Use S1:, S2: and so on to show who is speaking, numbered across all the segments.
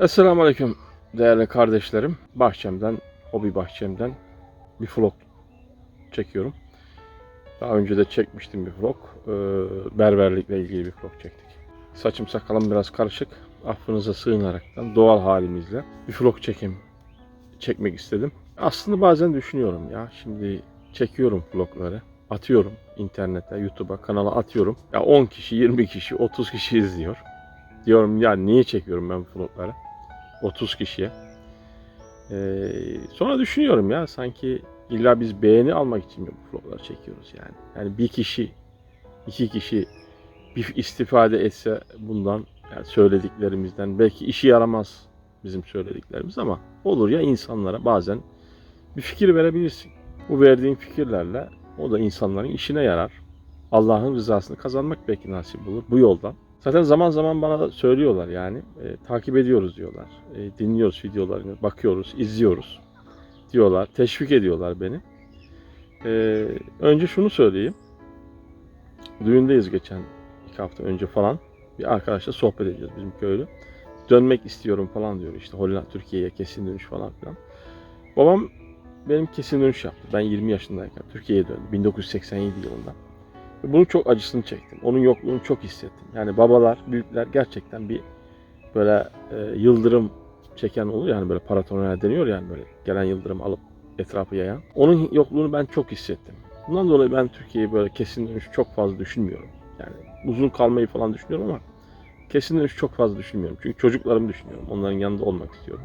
S1: Esselamu Aleyküm değerli kardeşlerim. Bahçemden, hobi bahçemden bir vlog çekiyorum. Daha önce de çekmiştim bir vlog. Ee, berberlikle ilgili bir vlog çektik. Saçım sakalım biraz karışık. Affınıza sığınaraktan doğal halimizle bir vlog çekim çekmek istedim. Aslında bazen düşünüyorum ya. Şimdi çekiyorum vlogları. Atıyorum internete, YouTube'a, kanala atıyorum. Ya 10 kişi, 20 kişi, 30 kişi izliyor. Diyorum ya niye çekiyorum ben vlogları? 30 kişiye. Ee, sonra düşünüyorum ya sanki illa biz beğeni almak için mi bu vlogları çekiyoruz yani. Yani bir kişi, iki kişi bir istifade etse bundan yani söylediklerimizden belki işi yaramaz bizim söylediklerimiz ama olur ya insanlara bazen bir fikir verebilirsin. Bu verdiğin fikirlerle o da insanların işine yarar. Allah'ın rızasını kazanmak belki nasip olur bu yoldan. Zaten zaman zaman bana söylüyorlar yani e, takip ediyoruz diyorlar. E, dinliyoruz videolarını, bakıyoruz, izliyoruz diyorlar. Teşvik ediyorlar beni. E, önce şunu söyleyeyim. Düğündeyiz geçen iki hafta önce falan. Bir arkadaşla sohbet ediyoruz bizim köylü. Dönmek istiyorum falan diyor işte Hollanda, Türkiye'ye kesin dönüş falan filan. Babam benim kesin dönüş yaptı. Ben 20 yaşındayken Türkiye'ye döndüm 1987 yılında. Ve bunun çok acısını çektim. Onun yokluğunu çok hissettim. Yani babalar, büyükler gerçekten bir böyle e, yıldırım çeken olur yani böyle paratonel deniyor yani böyle gelen yıldırım alıp etrafı yayan. Onun yokluğunu ben çok hissettim. Bundan dolayı ben Türkiye'yi böyle kesin dönüş çok fazla düşünmüyorum. Yani uzun kalmayı falan düşünüyorum ama kesin dönüş çok fazla düşünmüyorum. Çünkü çocuklarımı düşünüyorum. Onların yanında olmak istiyorum.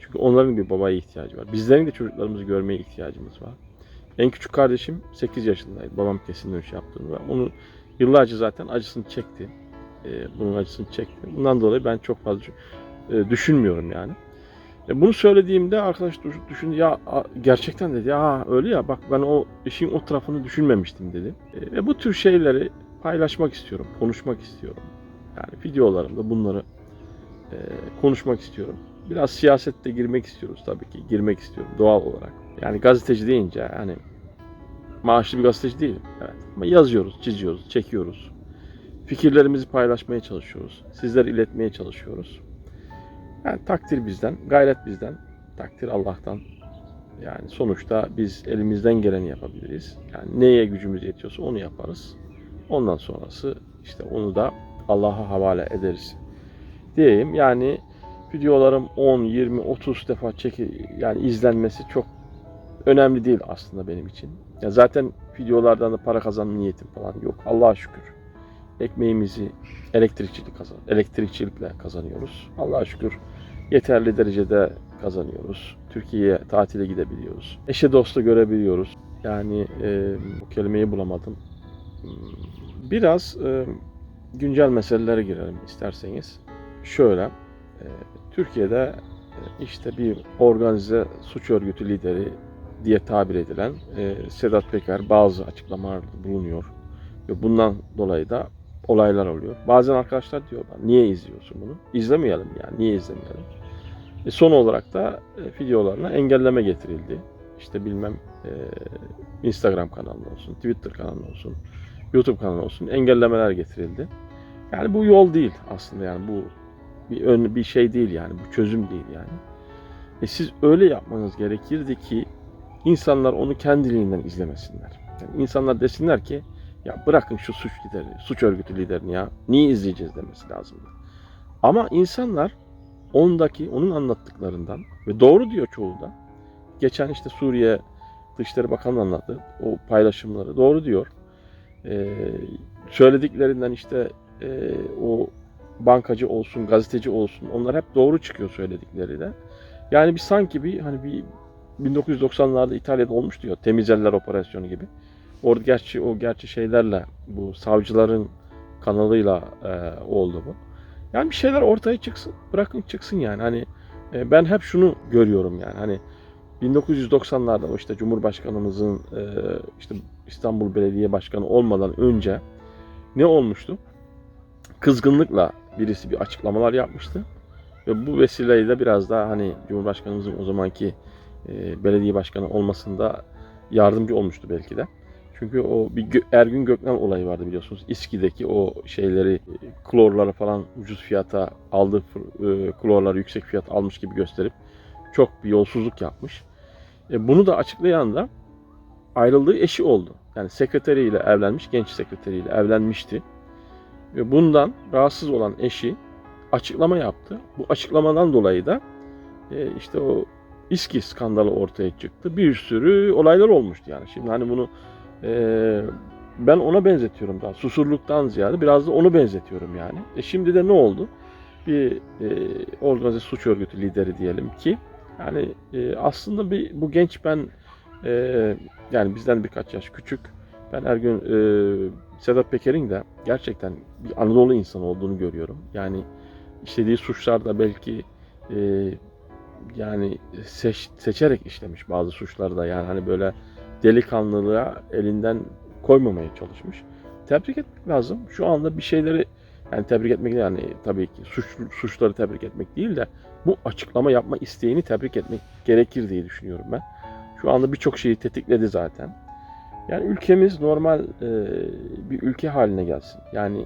S1: Çünkü onların bir babaya ihtiyacı var. Bizlerin de çocuklarımızı görmeye ihtiyacımız var. En küçük kardeşim 8 yaşındaydı. Babam kesin dönüş yaptığında. Onu yıllarca zaten acısını çekti. Ee, bunun acısını çekti. Bundan dolayı ben çok fazla e, düşünmüyorum yani. E, bunu söylediğimde arkadaş düş- düşündü ya gerçekten dedi ya öyle ya bak ben o işin o tarafını düşünmemiştim dedi. Ve bu tür şeyleri paylaşmak istiyorum, konuşmak istiyorum. Yani videolarımda bunları e, konuşmak istiyorum. Biraz siyasette girmek istiyoruz tabii ki. Girmek istiyorum doğal olarak. Yani gazeteci deyince hani maaşlı bir gazeteci değilim. Evet. Ama yazıyoruz, çiziyoruz, çekiyoruz. Fikirlerimizi paylaşmaya çalışıyoruz. Sizlere iletmeye çalışıyoruz. Yani takdir bizden, gayret bizden, takdir Allah'tan. Yani sonuçta biz elimizden geleni yapabiliriz. Yani neye gücümüz yetiyorsa onu yaparız. Ondan sonrası işte onu da Allah'a havale ederiz. Diyeyim yani videolarım 10, 20, 30 defa çeki yani izlenmesi çok önemli değil aslında benim için. Ya zaten videolardan da para kazanma niyetim falan yok. Allah'a şükür. Ekmeğimizi elektrikçilik kazan, elektrikçilikle kazanıyoruz. Allah'a şükür yeterli derecede kazanıyoruz. Türkiye'ye tatile gidebiliyoruz. Eşe dostu görebiliyoruz. Yani e, bu kelimeyi bulamadım. Hmm, Biraz e, güncel meselelere girelim isterseniz. Şöyle, e, Türkiye'de e, işte bir organize suç örgütü lideri diye tabir edilen e, Sedat Peker bazı açıklamalarda bulunuyor. Ve bundan dolayı da olaylar oluyor. Bazen arkadaşlar diyorlar niye izliyorsun bunu? İzlemeyelim yani niye izlemeyelim? E, son olarak da e, videolarına engelleme getirildi. İşte bilmem e, Instagram kanalında olsun, Twitter kanalında olsun, YouTube kanalı olsun engellemeler getirildi. Yani bu yol değil aslında yani bu bir ön, bir şey değil yani bu çözüm değil yani. E siz öyle yapmanız gerekirdi ki insanlar onu kendiliğinden izlemesinler. Yani insanlar desinler ki ya bırakın şu suç lideri, suç örgütü liderini ya niye izleyeceğiz demesi lazımdı. Ama insanlar ondaki onun anlattıklarından ve doğru diyor çoğu da. Geçen işte Suriye Dışişleri Bakanı anlattı o paylaşımları doğru diyor. Ee, söylediklerinden işte e, o bankacı olsun, gazeteci olsun onlar hep doğru çıkıyor söyledikleri de. Yani bir sanki bir hani bir 1990'larda İtalya'da olmuştu ya temizlerler operasyonu gibi. Orada gerçi o gerçi şeylerle bu savcıların kanalıyla e, oldu bu. Yani bir şeyler ortaya çıksın, bırakın çıksın yani. Hani e, ben hep şunu görüyorum yani. Hani 1990'larda o işte Cumhurbaşkanımızın e, işte İstanbul Belediye Başkanı olmadan önce ne olmuştu? Kızgınlıkla birisi bir açıklamalar yapmıştı. Ve bu vesileyle biraz daha hani Cumhurbaşkanımızın o zamanki e, belediye başkanı olmasında yardımcı olmuştu belki de. Çünkü o bir Ergün Gökmen olayı vardı biliyorsunuz. İSKİ'deki o şeyleri, e, klorları falan ucuz fiyata aldığı e, klorları yüksek fiyat almış gibi gösterip çok bir yolsuzluk yapmış. Bunu da açıklayan da ayrıldığı eşi oldu. Yani sekreteriyle evlenmiş, genç sekreteriyle evlenmişti. Ve bundan rahatsız olan eşi açıklama yaptı. Bu açıklamadan dolayı da işte o İSKİ skandalı ortaya çıktı. Bir sürü olaylar olmuştu yani. Şimdi hani bunu e, ben ona benzetiyorum daha. Susurluktan ziyade biraz da onu benzetiyorum yani. E şimdi de ne oldu? Bir e, organize suç örgütü lideri diyelim ki yani e, aslında bir bu genç ben e, yani bizden birkaç yaş küçük. Ben her gün e, Sedat Peker'in de gerçekten bir Anadolu insanı olduğunu görüyorum. Yani işlediği suçlarda belki e, yani seç, seçerek işlemiş bazı suçlarda yani hani böyle delikanlılığa elinden koymamaya çalışmış. Tebrik etmek lazım. Şu anda bir şeyleri yani tebrik etmek yani tabii ki suç, suçları tebrik etmek değil de bu açıklama yapma isteğini tebrik etmek gerekir diye düşünüyorum ben. Şu anda birçok şeyi tetikledi zaten. Yani ülkemiz normal e, bir ülke haline gelsin. Yani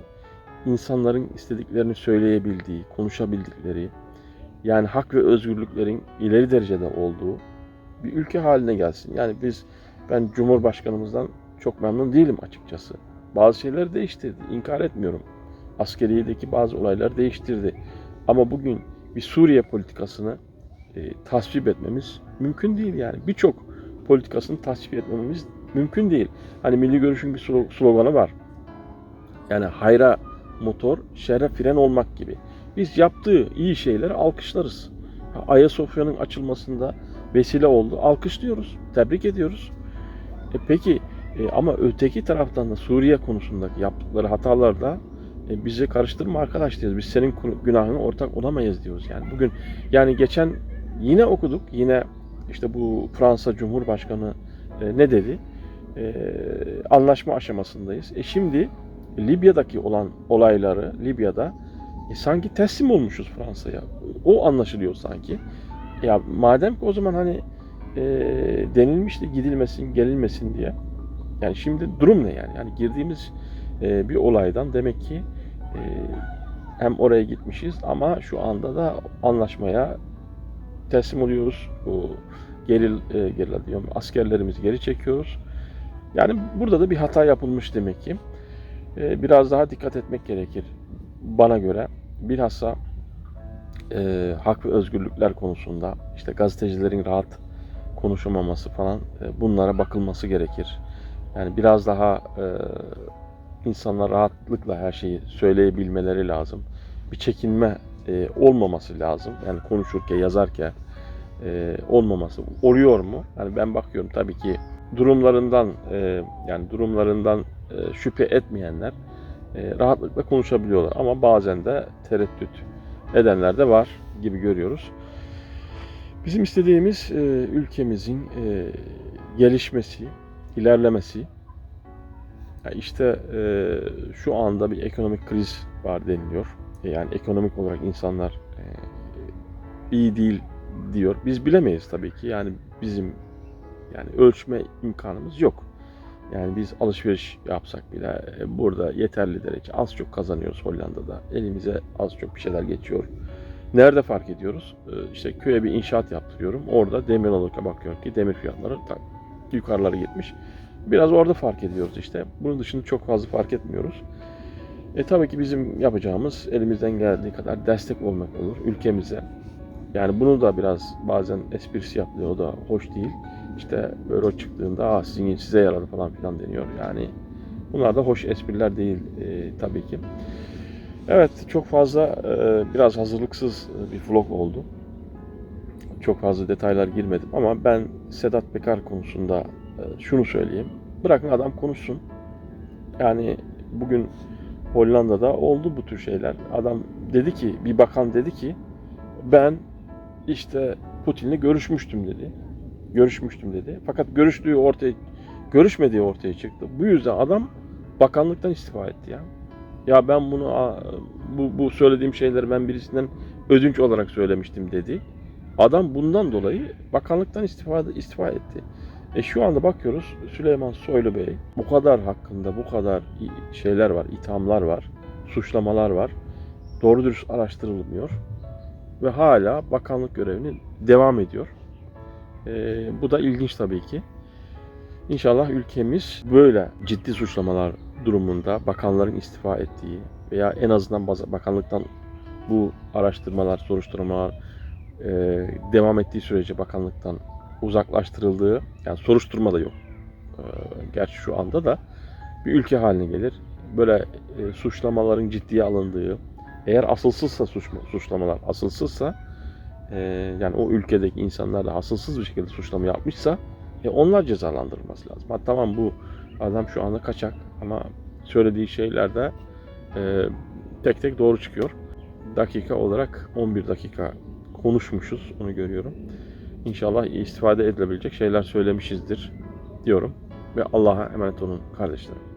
S1: insanların istediklerini söyleyebildiği, konuşabildikleri, yani hak ve özgürlüklerin ileri derecede olduğu bir ülke haline gelsin. Yani biz ben Cumhurbaşkanımızdan çok memnun değilim açıkçası. Bazı şeyler değiştirdi. inkar etmiyorum. Askeriyedeki bazı olaylar değiştirdi. Ama bugün bir Suriye politikasını e, tasvip etmemiz mümkün değil yani. Birçok politikasını tasvip etmemiz mümkün değil. Hani Milli Görüş'ün bir slo- sloganı var. Yani hayra motor, şerre fren olmak gibi. Biz yaptığı iyi şeyleri alkışlarız. Ayasofya'nın açılmasında vesile oldu. Alkışlıyoruz. Tebrik ediyoruz. E peki e, ama öteki taraftan da Suriye konusundaki yaptıkları hatalarda e, bize karıştırma arkadaş diyoruz. Biz senin günahına ortak olamayız diyoruz. Yani bugün yani geçen yine okuduk. Yine işte bu Fransa Cumhurbaşkanı e, ne dedi? E, anlaşma aşamasındayız. E şimdi Libya'daki olan olayları Libya'da e, sanki teslim olmuşuz Fransa'ya. O anlaşılıyor sanki. Ya madem ki o zaman hani e, denilmişti gidilmesin, gelinmesin diye. Yani şimdi durum ne yani? Yani girdiğimiz e, bir olaydan demek ki e, hem oraya gitmişiz ama şu anda da anlaşmaya teslim oluyoruz. Bu geril, e, gerilla diyorum, askerlerimizi geri çekiyoruz. Yani burada da bir hata yapılmış demek ki. E, biraz daha dikkat etmek gerekir bana göre. Bilhassa e, hak ve özgürlükler konusunda işte gazetecilerin rahat konuşamaması falan e, bunlara bakılması gerekir. Yani biraz daha e, insanlar rahatlıkla her şeyi söyleyebilmeleri lazım. Bir çekinme e, olmaması lazım. Yani konuşurken, yazarken e, olmaması. Oluyor mu? Yani ben bakıyorum tabii ki durumlarından e, yani durumlarından e, şüphe etmeyenler rahatlıkla konuşabiliyorlar. Ama bazen de tereddüt edenler de var gibi görüyoruz. Bizim istediğimiz e, ülkemizin e, gelişmesi, ilerlemesi. Ya işte e, şu anda bir ekonomik kriz var deniliyor. E, yani ekonomik olarak insanlar e, iyi değil diyor. Biz bilemeyiz tabii ki. Yani bizim yani ölçme imkanımız yok. Yani biz alışveriş yapsak bile e, burada yeterli derece az çok kazanıyoruz Hollanda'da. Elimize az çok bir şeyler geçiyor. Nerede fark ediyoruz? E, İşte köye bir inşaat yaptırıyorum. Orada demir alırken bakıyorum ki demir fiyatları tak yukarılara gitmiş. Biraz orada fark ediyoruz işte. Bunun dışında çok fazla fark etmiyoruz. E tabii ki bizim yapacağımız elimizden geldiği kadar destek olmak olur ülkemize. Yani bunu da biraz bazen esprisi yapılıyor. O da hoş değil. İşte euro çıktığında Aa, sizin size yaradı falan filan deniyor. Yani bunlar da hoş espriler değil e, tabii ki. Evet çok fazla e, biraz hazırlıksız bir vlog oldu. Çok fazla detaylar girmedim ama ben Sedat Bekar konusunda e, şunu söyleyeyim. Bırakın adam konuşsun. Yani bugün Hollanda'da oldu bu tür şeyler. Adam dedi ki, bir bakan dedi ki ben işte Putin'le görüşmüştüm dedi. Görüşmüştüm dedi. Fakat görüştüğü ortaya görüşmediği ortaya çıktı. Bu yüzden adam bakanlıktan istifa etti ya. Ya ben bunu bu, bu söylediğim şeyleri ben birisinden ödünç olarak söylemiştim dedi. Adam bundan dolayı bakanlıktan istifa istifa etti. E şu anda bakıyoruz Süleyman Soylu Bey bu kadar hakkında bu kadar şeyler var, ithamlar var, suçlamalar var. Doğru dürüst araştırılmıyor ve hala bakanlık görevini devam ediyor. E, bu da ilginç tabii ki. İnşallah ülkemiz böyle ciddi suçlamalar durumunda bakanların istifa ettiği veya en azından bakanlıktan bu araştırmalar, soruşturmalar e, devam ettiği sürece bakanlıktan uzaklaştırıldığı, yani soruşturma da yok. E, gerçi şu anda da bir ülke haline gelir. Böyle e, suçlamaların ciddiye alındığı, eğer asılsızsa suçma, suçlamalar asılsızsa e, yani o ülkedeki insanlar da asılsız bir şekilde suçlama yapmışsa e, onlar cezalandırılması lazım. Ha, tamam bu adam şu anda kaçak ama söylediği şeyler de e, tek tek doğru çıkıyor. Dakika olarak 11 dakika konuşmuşuz onu görüyorum. İnşallah istifade edilebilecek şeyler söylemişizdir diyorum. Ve Allah'a emanet olun kardeşlerim.